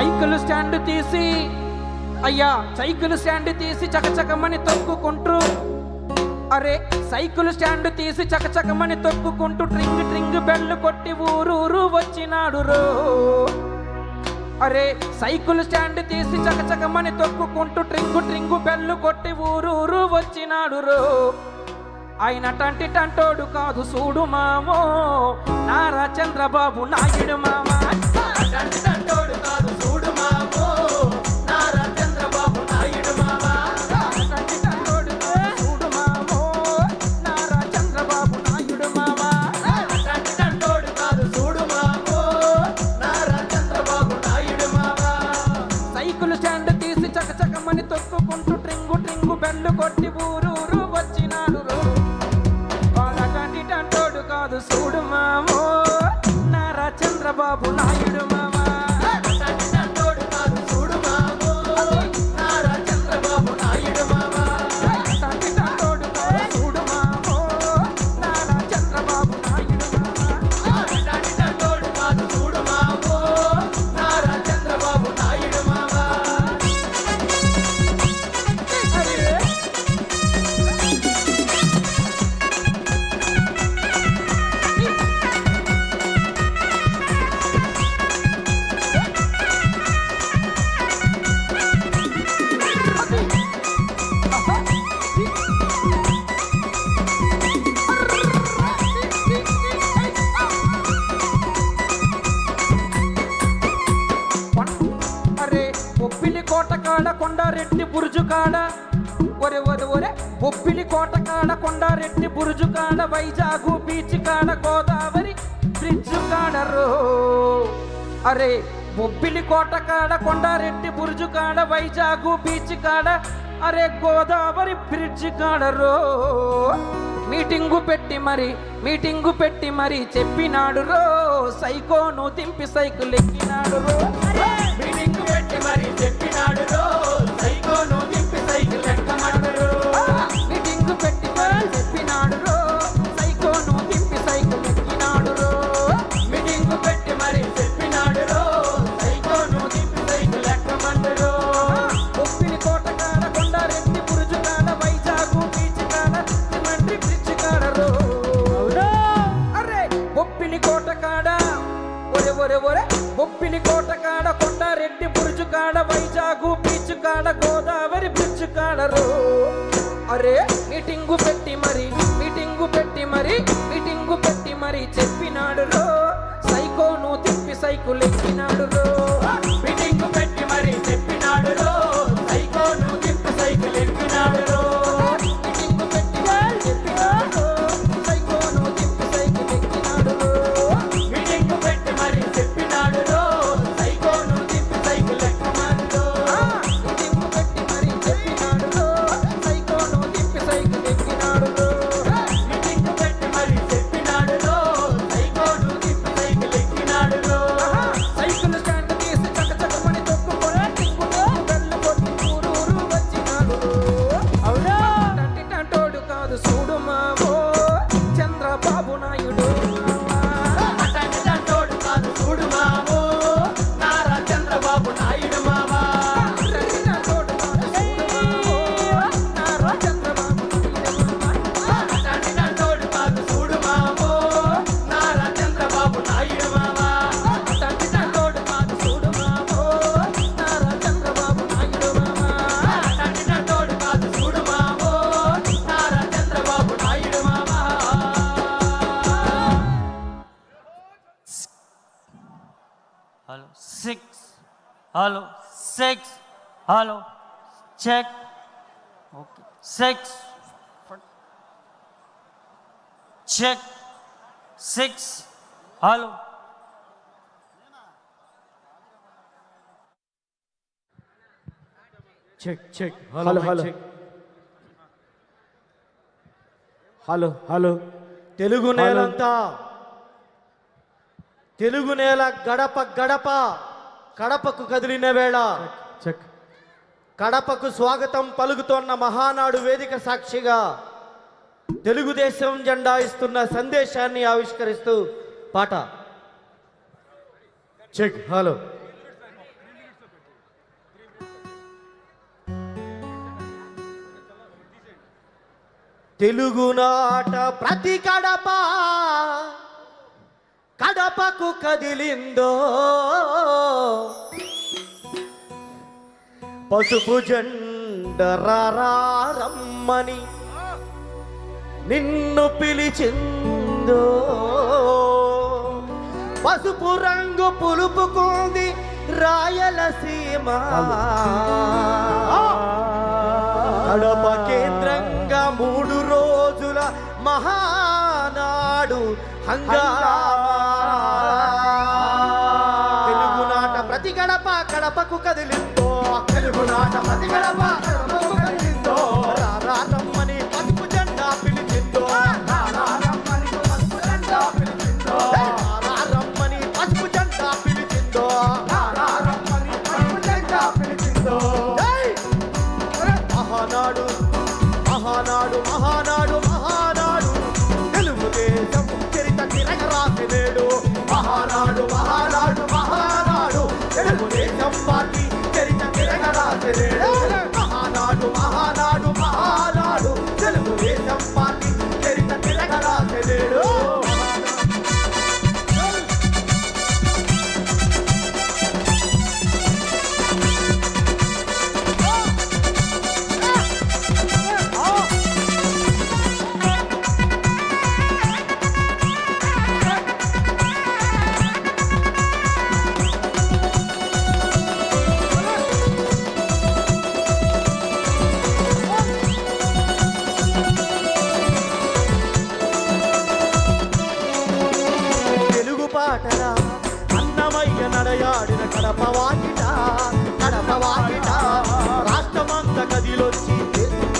Cycle stand తీసి అయ్యా cycle stand తీసి చకచకమని తొక్కుకుంటూ అరే సైకిల్ స్టాండ్ తీసి చకచకమని తొక్కుకుంటూ ట్రింగ్ ట్రింగ్ బెల్లు కొట్టి ఊరూరు వచ్చినాడు రో. అరే సైకిల్ స్టాండ్ తీసి చకచకమని తొక్కుకుంటూ ట్రింగు ట్రింగు బెల్లు కొట్టి ఊరూరు వచ్చినాడు రో. ఆయన టంటి టంటోడు కాదు చూడు మామో. నారా చంద్రబాబు నాయుడు మామా. టంటి టంటోడు కాదు మామో. నారా చంద్రబాబు నాయుడు మా బురుజు కాడ ఒరే ఒరే ఒరే బొబ్బిలి కోట కాడ కొండారెడ్డి బురుజు కాడ వైజాగు బీచ్ కాడ గోదావరి బ్రిడ్జ్ కాడ రో. అరే బొబ్బిలి కోట కాడ కొండారెడ్డి బురుజు కాడ వైజాగు బీచ్ కాడ అరే గోదావరి బ్రిడ్జ్ కాడ రో. మీటింగు పెట్టి మరి మీటింగు పెట్టి మరి చెప్పినాడు రో. సైకోను దింపి సైకిల్ ఎక్కినాడు రో. మీటింగు పెట్టి మరి చెప్పినాడు రో. గోదావరి బ్రిడ్జ్ కాడరు. అరే మీటింగు పెట్టి మరి మీటింగు పెట్టి మరి మీటింగు పెట్టి మరి చెప్పినాడు రో నువ్వు తిప్పి సైకిల్ ఎక్కిన hello six hello check okay six check six hello check check hello hello hello hello Telugu నేలంతా. తెలుగు నేల గడప గడప. కడపకు కదిలిన వేళ కడపకు స్వాగతం పలుకుతోన్న మహానాడు వేదిక సాక్షిగా తెలుగుదేశం జెండా ఇస్తున్న సందేశాన్ని ఆవిష్కరిస్తూ పాట. చెక్ హలో తెలుగునాట ప్రతి కడప కడపకు కదిలిందో. పసుపు జెండరమ్మని నిన్ను పిలిచిందో. పసుపు రంగు పులుపుకుంది రాయలసీమ కడప కేంద్రంగా మూడు రోజుల మహానాడు తెలుగునాట ప్రతి గడప కడపకు కదిలిందో. తెలుగునాట ప్రతి గడప. é um కడప వాకిట కడప వాకిట రాష్ట్రమంత కదిలొచ్చి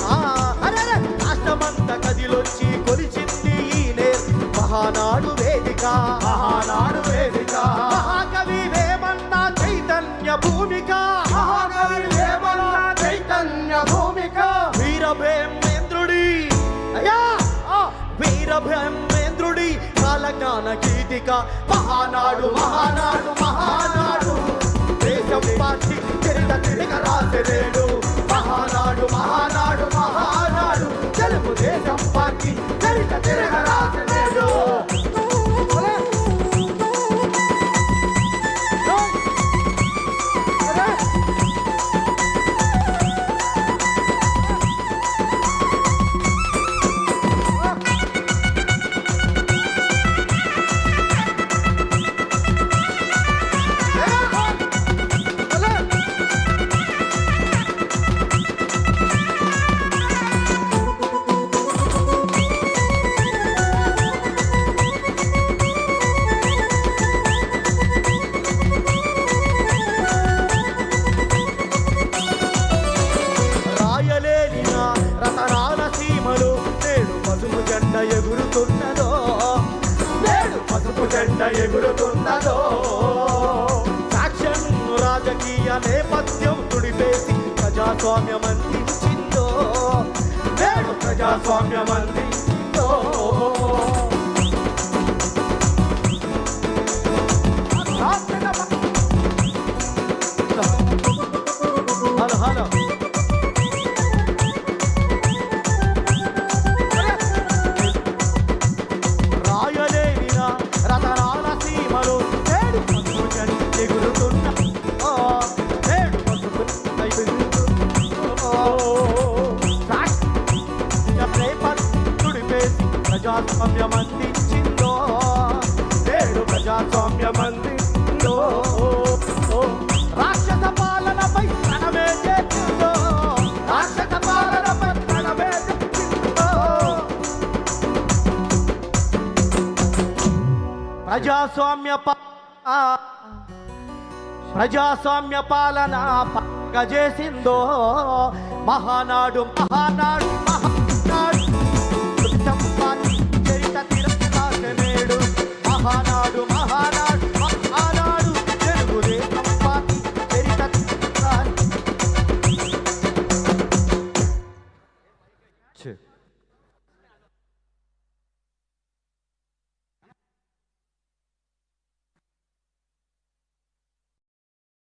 ఆ, అరెరె! రాష్ట్రమంత కదిలొచ్చి కొలిచింది ఈ నేర్ మహానాడు వేదిక. మహానాడు వేదిక. మహాకవి వేమన్న చైతన్య భూమిక. మహాకవి వేమన్న చైతన్య భూమిక. వీరభేమేంద్రుడి అయ్యా ఆ! వీరభేమేంద్రుడి కాలజ్ఞాన గీతిక మహానాడు మహానాడు మహానాడు ఎగురుతున్నదో. ఫ్యాక్షన్ రాజకీయ నేపథ్యం తుడిపేసి ప్రజాస్వామ్యం అందించిందో నేడు ప్రజాస్వామ్యం అందించిందో ప్రజాస్వామ్యం అందించిందో నేడు ప్రజాస్వామ్యం అందించిందో రాక్షస పాలనపై ప్రణమే చేసిందో. రాక్షస పాలనపై ప్రణమే చేసిందో. ప్రజాస్వామ్య ప్రజాస్వామ్య పాలన పగజేసిందో మహానాడు మహానాడు Mahal.